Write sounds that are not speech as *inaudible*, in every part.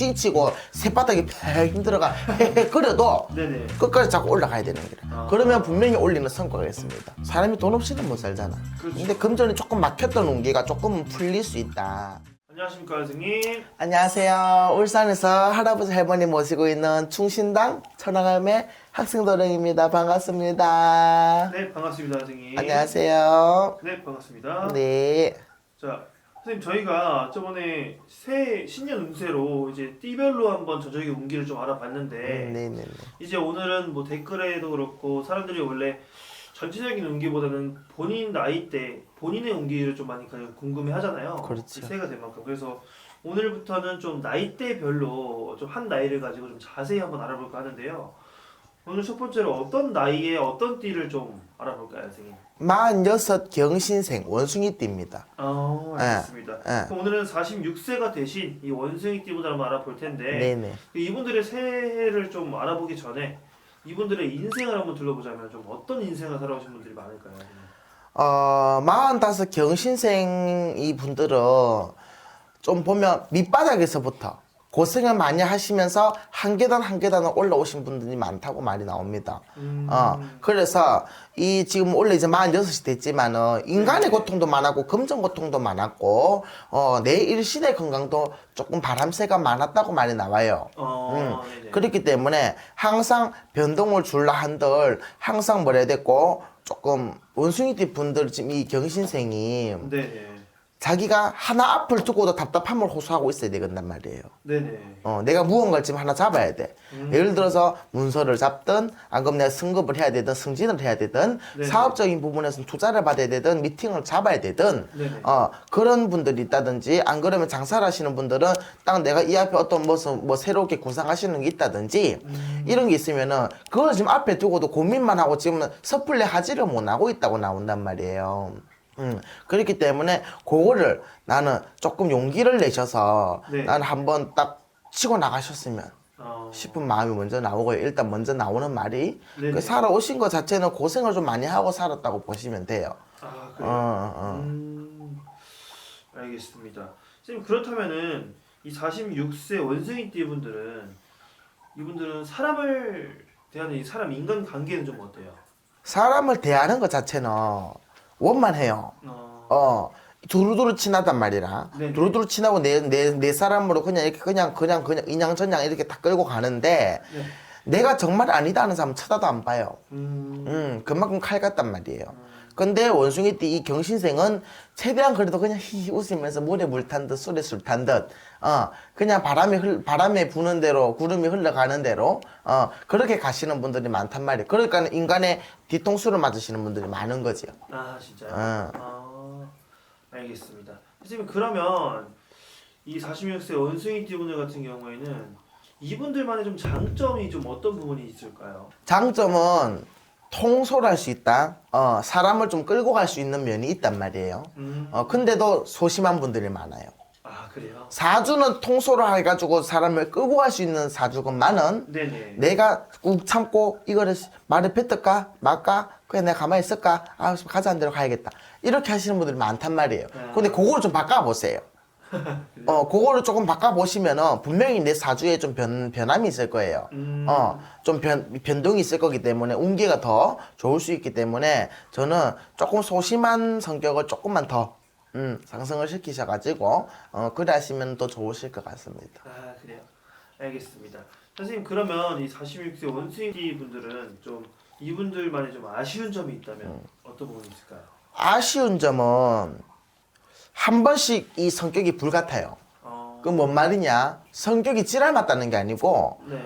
찌치고 새바닥이 팩 힘들어가 *laughs* 끓여도 네네. 끝까지 자꾸 올라가야 되는 거라. 아. 그러면 분명히 올리는 성과가 있습니다. 사람이 돈 없이는 못 살잖아. 그렇죠. 근데 금전이 조금 막혔던 운기가 조금 풀릴 수 있다. 안녕하십니까 선생님. 안녕하세요. 울산에서 할아버지 할머니 모시고 있는 충신당 천왕함의 학생 도령입니다. 반갑습니다. 네 반갑습니다 선생님. 안녕하세요. 네 반갑습니다. 네. 자 선생님 저희가 저번에 새 신년 운세로 이제 띠별로 한번 저녁의 운기를 좀 알아봤는데 네네네. 이제 오늘은 뭐 댓글에도 그렇고 사람들이 원래 전체적인 운기보다는 본인 나이대 본인의 운기를 좀 많이 궁금해 하잖아요. 그렇죠. 새해가 된 만큼 그래서 오늘부터는 좀 나이대별로 좀 한 나이를 가지고 좀 자세히 한번 알아볼까 하는데요. 오늘 첫 번째로 어떤 나이에 어떤 띠를 좀 알아볼까요, 선생님? 46 경신생 원숭이 띠입니다. 아, 네. 알겠습니다. 네. 그럼 오늘은 46세가 대신 이 원숭이 띠분들 한번 알아볼 텐데 네네. 이분들의 새해를 좀 알아보기 전에 이분들의 인생을 한번 둘러보자면 좀 어떤 인생을 살아오신 분들이 많을까요? 어, 45 경신생 이 분들은 좀 보면 밑바닥에서부터 고생을 많이 하시면서 한 계단 한 계단을 올라오신 분들이 많다고 말이 나옵니다. 음, 어, 그래서 이 지금 원래 이제 46이 됐지만은 인간의 고통도 많았고 금전 고통도 많았고 어, 내 일신의 건강도 조금 바람새가 많았다고 말이 나와요. 어, 네네. 음. 그렇기 때문에 항상 변동을 줄라 한들 항상 해야 됐고 조금 원숭이띠 분들 지금 이 경신생이 네네. 자기가 하나 앞을 두고도 답답함을 호소하고 있어야 되겠단 말이에요. 네네. 어, 내가 무언가를 지금 하나 잡아야 돼. 음. 예를 들어서 문서를 잡든, 안 그러면 내가 승급을 해야 되든, 승진을 해야 되든, 네네. 사업적인 부분에서는 투자를 받아야 되든, 미팅을 잡아야 되든, 네네. 어, 그런 분들이 있다든지, 안 그러면 장사를 하시는 분들은 딱 내가 이 앞에 어떤 무슨 뭐 새롭게 구상하시는 게 있다든지, 음. 이런 게 있으면은, 그걸 지금 앞에 두고도 고민만 하고 지금 섣불리 하지를 못하고 있다고 나온단 말이에요. 음, 그렇기 때문에 그거를 나는 조금 용기를 내셔서 네. 나는 한번 딱 치고 나가셨으면 어, 싶은 마음이 먼저 나오고요. 일단 먼저 나오는 말이 네네. 그 살아오신 것 자체는 고생을 좀 많이 하고 살았다고 보시면 돼요. 아 어, 그래요. 어. 음, 알겠습니다. 선생님 그렇다면은 이 46세 원숭이띠 분들은 이분들은 사람을 대하는 이 사람 인간 관계는 좀 어때요? 사람을 대하는 것 자체는 원만 해요. 어, 어. 두루두루 친하단 말이라 네네. 두루두루 친하고 내 내 내 사람으로 그냥 이렇게 그냥 그냥 그냥 인양전양 이렇게 다 끌고 가는데 네. 내가 정말 아니다 하는 사람은 쳐다도 안 봐요. 음, 음, 그만큼 칼 같단 말이에요. 근데 원숭이 띠 이 경신생은 최대한 그래도 그냥 *laughs* 히히 웃으면서 물에 물 탄 듯 술에 술 탄 듯, 어, 그냥 바람이 흘, 바람에 부는 대로, 구름이 흘러가는 대로, 어, 그렇게 가시는 분들이 많단 말이에요. 그러니까 인간의 뒤통수를 맞으시는 분들이 많은 거지요. 아 진짜요? 어. 아, 알겠습니다. 선생님 그러면 이 46세 원숭이 띠 분들 같은 경우에는 이분들만의 좀 장점이 좀 어떤 부분이 있을까요? 장점은 통솔할 수 있다. 어, 사람을 좀 끌고 갈 수 있는 면이 있단 말이에요. 음, 어, 근데도 소심한 분들이 많아요. 아 그래요? 사주는 통솔을 해가지고 사람을 끌고 갈 수 있는 사주건만은 네네. 내가 꾹 참고 이거를 말을 뱉을까 말까 그냥 내가 가만히 있을까 아 가자는 대로 가야겠다 이렇게 하시는 분들이 많단 말이에요 아. 근데 그거를 좀 바꿔보세요 어 그거를 조금 바꿔보시면은 분명히 내 사주에 좀 변, 변함이 있을 거예요 음, 어좀 변동이 있을 거기 때문에 운기가 더 좋을 수 있기 때문에 저는 조금 소심한 성격을 조금만 더 음, 상승을 시키셔가지고 어 그래 하시면 더 좋으실 것 같습니다 아 그래요. 알겠습니다. 선생님 그러면 이 46세 원숭이 분들은 좀 이분들만의 좀 아쉬운 점이 있다면 음. 어떤 부분이 있을까요? 아쉬운 점은 한 번씩 이 성격이 불같아요. 어, 그 뭔 말이냐? 성격이 찌랄 맞다는 게 아니고 네.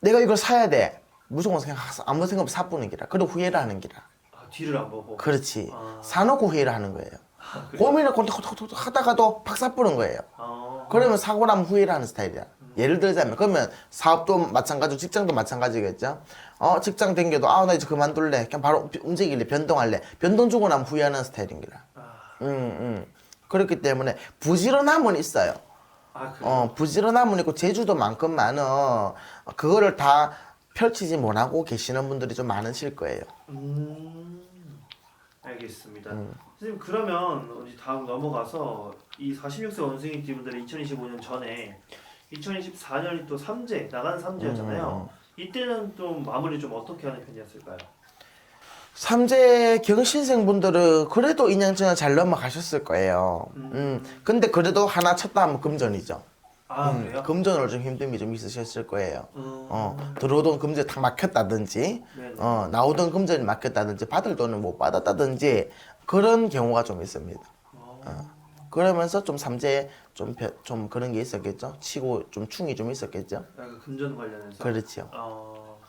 내가 이걸 사야 돼. 무조건 그냥 아무 생각 없이 사쁘는 기라. 그리고 후회를 하는 기라. 아, 뒤를 안 보고. 그렇지. 아. 사놓고 후회를 하는 거예요. 아, 그래요? 고민을 콘톡톡톡 하다가도 팍 사쁘는 거예요. 어, 그러면 사고 나면 후회를 하는 스타일이야. 예를 들자면 그러면 사업도 마찬가지고 직장도 마찬가지겠죠. 어 직장 댕겨도 아 나 이제 그만둘래. 그냥 바로 움직일래. 변동할래. 변동 주고 나면 후회하는 스타일인 기라. 아, 음, 음. 그렇기 때문에 부지런함은 있어요. 아? 어, 부지런함은 있고 제주도만큼만은 그거를 다 펼치지 못하고 계시는 분들이 좀 많으실 거예요. 음, 알겠습니다. 음. 선생님 그러면 이제 다음 넘어가서 이 46세 원숭이 분들의 2025년 전에 2024년이 또 삼재 나간 삼재였잖아요. 이때는 좀 마무리 좀 어떻게 하는 편이었을까요? 삼재 경신생 분들은 그래도 인양증을 잘 넘어가셨을 거예요. 음. 근데 그래도 하나 쳤다 하면 금전이죠. 아 음, 그래요? 금전으로 좀 힘듦이 좀 있으셨을 거예요. 음, 어, 들어오던 금전이 다 막혔다든지, 네네. 어, 나오던 금전이 막혔다든지, 받을 돈을 못 받았다든지, 그런 경우가 좀 있습니다. 어, 그러면서 좀 삼재 좀, 벼- 좀 그런 게 있었겠죠? 치고 좀 충이 좀 있었겠죠? 약간 금전 관련해서. 그렇죠. 어,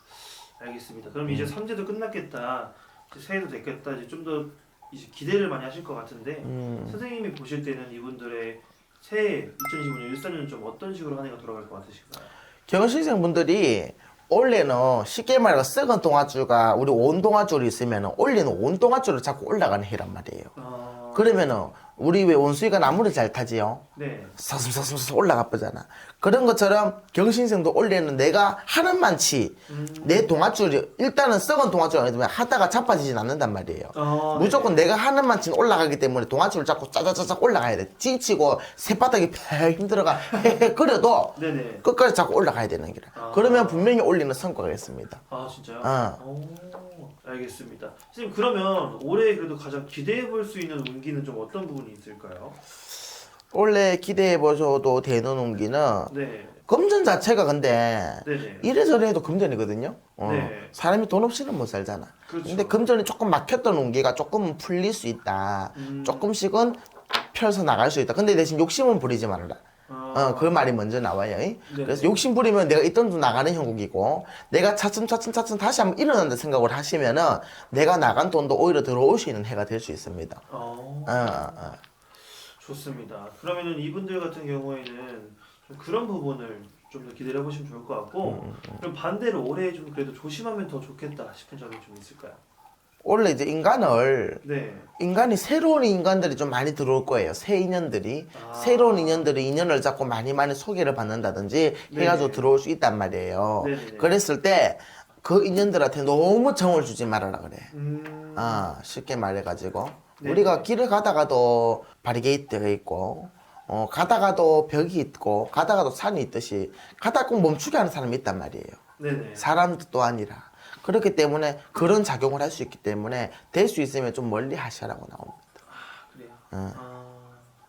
알겠습니다. 그럼 이제 삼재도 끝났겠다. 새해도 됐겠다. 이제 좀 더 이제 기대를 많이 하실 것 같은데 음. 선생님이 보실 때는 이분들의 새해 2025년 일사년은 좀 어떤 식으로 한 해가 돌아갈 것 같으실까요? 경신생분들이 원래는 쉽게 말해서 썩은 동아줄과 우리 온 동아줄이 있으면 올리는 온 동아줄을 자꾸 올라가는 해란 말이에요. 어, 그러면은 우리 왜 원수이가 나무를 잘 타지요? 네. 사슴사슴사슴 올라가 보잖아. 그런 것처럼 경신생도 올해는 내가 하는 만치 음. 내 동아줄이 일단은 썩은 동아줄 아니면 하다가 자빠지진 않는단 말이에요. 어, 무조건 내가 하는 만치는 올라가기 때문에 동아줄을 자꾸 짜자자작 올라가야 돼. 찡치고 새바닥이 펴 힘들어가 *laughs* 그래도 네네. 끝까지 자꾸 올라가야 되는 기라. 아. 그러면 분명히 올리는 성과가 있습니다. 아 진짜요? 어. 오, 알겠습니다. 선생님 그러면 올해 그래도 가장 기대해 볼 수 있는 운기는 좀 어떤 부분이 있을까요? 원래 기대해 보셔도 되는 운기는 네. 금전 자체가 근데 네네. 이래저래 해도 금전이거든요. 어. 네. 사람이 돈 없이는 못 살잖아. 그렇죠. 근데 금전이 조금 막혔던 운기가 조금 풀릴 수 있다. 음. 조금씩은 펴서 나갈 수 있다. 근데 대신 욕심은 부리지 말아라. 아, 어, 그 말이 먼저 나와요. 이. 네. 그래서 욕심 부리면 내가 있던 돈 나가는 형국이고, 내가 차츰차츰 차츰 다시 한번 일어난다 생각을 하시면은, 내가 나간 돈도 오히려 들어올 수 있는 해가 될 수 있습니다. 어, 어, 어, 어. 좋습니다. 그러면은 이분들 같은 경우에는 좀 그런 부분을 좀 더 기대해 보시면 좋을 것 같고, 음, 그럼 반대로 올해 좀 그래도 조심하면 더 좋겠다 싶은 점이 좀 있을까요? 원래 이제 인간을, 네. 인간이 새로운 인간들이 좀 많이 들어올 거예요. 새 인연들이. 아. 새로운 인연들이 인연을 잡고 많이 많이 소개를 받는다든지 해가지고 네네. 들어올 수 있단 말이에요. 네네네. 그랬을 때, 그 인연들한테 너무 정을 주지 말아라 그래. 음. 아, 쉽게 말해가지고. 네. 우리가 길을 가다가도 바리게이트가 있고, 어, 가다가도 벽이 있고, 가다가도 산이 있듯이, 가다 꼭 멈추게 하는 사람이 있단 말이에요. 네네. 사람도 아니라. 그렇기 때문에 그런 작용을 할 수 있기 때문에 될 수 있으면 좀 멀리 하시라고 나옵니다. 그래요. 응. 아,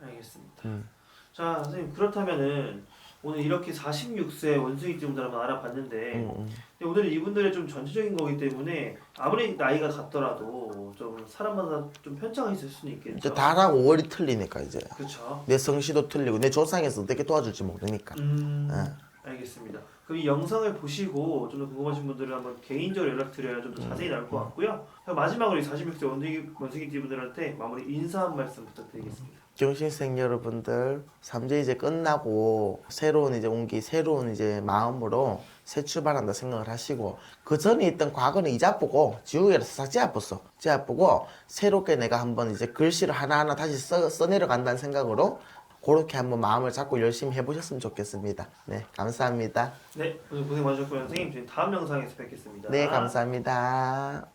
알겠습니다. 음. 자, 선생님 그렇다면은 오늘 이렇게 46세 원숭이 띠분들 한번 알아봤는데, 음, 음. 근데 오늘은 이분들의 좀 전체적인 거기 때문에 아무리 나이가 같더라도 좀 사람마다 좀 편차가 있을 수는 있겠죠. 이제 달하고 월이 틀리니까 이제. 그렇죠. 내 성씨도 틀리고, 내 조상에서 어떻게 도와줄지 모르니까. 음, 네. 알겠습니다. 그럼 이 영상을 보시고 좀 더 궁금하신 분들은 한번 개인적으로 연락드려야 좀 더 자세히 나올 것 같고요. 그럼 마지막으로 이 46세 원숭이 원숭이 띠 분들한테 마무리 인사 한 말씀 부탁드리겠습니다. 경신생 여러분들 삼재 이제 끝나고 새로운 이제 온기 새로운 이제 마음으로 새 출발한다 생각을 하시고 그 전에 있던 과거는 잊어보고 지우개를 싹 찌아봤어 찌아보고 새롭게 내가 한번 이제 글씨를 하나하나 다시 써, 써내려간다는 생각으로 그렇게 한번 마음을 잡고 열심히 해보셨으면 좋겠습니다 네 감사합니다 네, 오늘 고생 많으셨고요. 선생님 저희 다음 영상에서 뵙겠습니다. 네 감사합니다